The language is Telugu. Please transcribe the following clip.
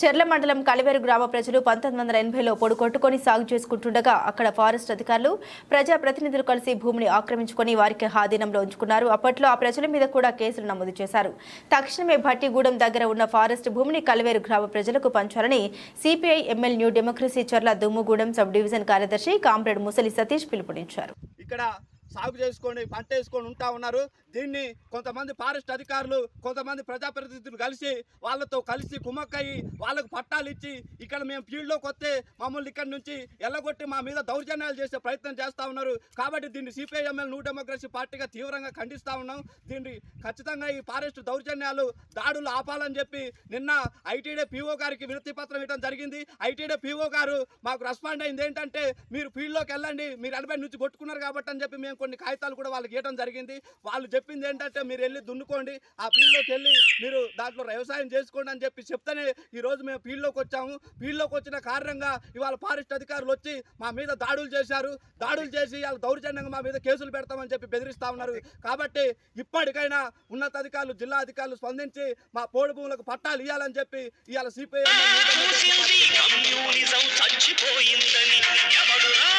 చెర్ల మండలం కలివేరు గ్రామ ప్రజలు పంతొమ్మిది వందల ఎనభైలో పొడు కొట్టుకొని సాగు చేసుకుంటుండగా అక్కడ ఫారెస్ట్ అధికారులు ప్రజా ప్రతినిధులు కలిసి భూమిని ఆక్రమించుకొని వారికి ఆధీనంలో ఉంచుకున్నారు. అప్పట్లో ఆ ప్రజల మీద కూడా కేసులు నమోదు చేశారు. తక్షణమే భట్టిగూడెం దగ్గర ఉన్న ఫారెస్ట్ భూమిని కలివేరు గ్రామ ప్రజలకు పంచాలని CPI ML New Democracy Cherla Dummugudem sub division కార్యదర్శి కామ్రేడ్ ముసలి సతీష్ పిలుపునిచ్చారు. ఇక్కడ సాగు చేసుకొని పంట వేసుకొని ఉంటా ఉన్నారు. దీన్ని కొంతమంది ఫారెస్ట్ అధికారులు కొంతమంది ప్రజాప్రతినిధులు కలిసి వాళ్ళతో కలిసి కుమ్మక్కయ్యి వాళ్ళకు పట్టాలు ఇచ్చి ఇక్కడ మేము ఫీల్డ్లోకి వస్తే మమ్మల్ని ఇక్కడి నుంచి ఎల్లగొట్టి మా మీద దౌర్జన్యాలు చేసే ప్రయత్నం చేస్తూ ఉన్నారు. కాబట్టి దీన్ని సిపిఐఎంఎల్ న్యూ డెమోక్రసీ పార్టీగా తీవ్రంగా ఖండిస్తూ ఉన్నాం. దీన్ని ఖచ్చితంగా ఈ ఫారెస్ట్ దౌర్జన్యాలు దాడులు ఆపాలని చెప్పి నిన్న ఐటీడే పీఓ గారికి వినతి పత్రం ఇవ్వడం జరిగింది. ఐటీడే పీఓ గారు మాకు రెస్పాండ్ అయింది. ఏంటంటే మీరు ఫీల్డ్లోకి వెళ్ళండి మీరు ఎనభై నుంచి కొట్టుకున్నారు కాబట్టి అని చెప్పి మేము కొన్ని కాగితాలు కూడా వాళ్ళకి ఇవ్వడం జరిగింది. వాళ్ళు చెప్పింది ఏంటంటే మీరు వెళ్ళి దున్నుకోండి. ఆ ఫీల్డ్లోకి వెళ్ళి మీరు దాంట్లో వ్యవసాయం చేసుకోండి అని చెప్పి చెప్తేనే ఈ రోజు మేము ఫీల్డ్లోకి వచ్చాము. ఫీల్డ్లోకి వచ్చిన కారణంగా ఇవాళ ఫారెస్ట్ అధికారులు వచ్చి మా మీద దాడులు చేశారు. దాడులు చేసి వాళ్ళ దౌర్జన్యంగా మా మీద కేసులు పెడతామని చెప్పి బెదిరిస్తా ఉన్నారు. కాబట్టి ఇప్పటికైనా ఉన్నతాధికారులు జిల్లా అధికారులు స్పందించి మా పోడు భూములకు పట్టాలు ఇవ్వాలని చెప్పి ఇవాళ సిపిఐ చచ్చిపోయిందని రా